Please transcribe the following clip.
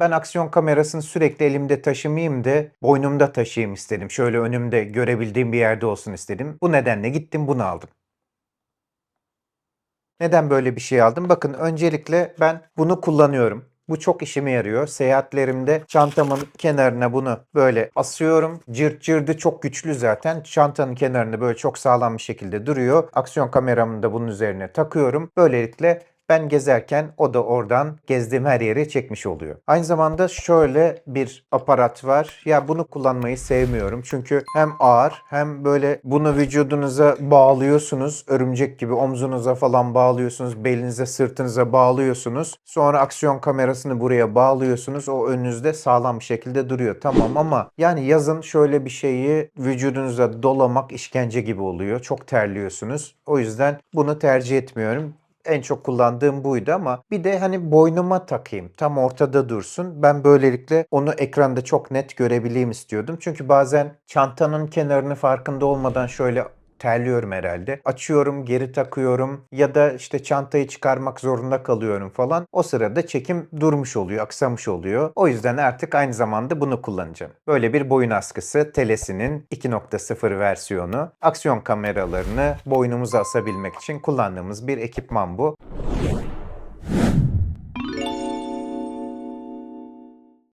Ben aksiyon kamerasını sürekli elimde taşımayayım da boynumda taşıyayım istedim. Şöyle önümde görebildiğim bir yerde olsun istedim. Bu nedenle gittim bunu aldım. Neden böyle bir şey aldım? Bakın öncelikle ben bunu kullanıyorum. Bu çok işime yarıyor. Seyahatlerimde çantamın kenarına bunu böyle asıyorum. Cırt cırdı çok güçlü zaten. Çantanın kenarında böyle çok sağlam bir şekilde duruyor. Aksiyon kameramı da bunun üzerine takıyorum. Böylelikle ben gezerken o da oradan gezdiğim her yeri çekmiş oluyor. Aynı zamanda şöyle bir aparat var. Ya bunu kullanmayı sevmiyorum. Çünkü hem ağır hem böyle bunu vücudunuza bağlıyorsunuz. Örümcek gibi omzunuza falan bağlıyorsunuz. Belinize sırtınıza bağlıyorsunuz. Sonra aksiyon kamerasını buraya bağlıyorsunuz. O önünüzde sağlam bir şekilde duruyor. Tamam ama yani yazın şöyle bir şeyi vücudunuza dolamak işkence gibi oluyor. Çok terliyorsunuz. O yüzden bunu tercih etmiyorum en çok kullandığım buydu ama bir de hani boynuma takayım. Tam ortada dursun. Ben böylelikle onu ekranda çok net görebileyim istiyordum. Çünkü bazen çantanın kenarını farkında olmadan şöyle terliyorum herhalde. Açıyorum, geri takıyorum ya da işte çantayı çıkarmak zorunda kalıyorum falan. O sırada çekim durmuş oluyor, aksamış oluyor. O yüzden artık aynı zamanda bunu kullanacağım. Böyle bir boyun askısı Telesi'nin 2.0 versiyonu. Aksiyon kameralarını boynumuza asabilmek için kullandığımız bir ekipman bu.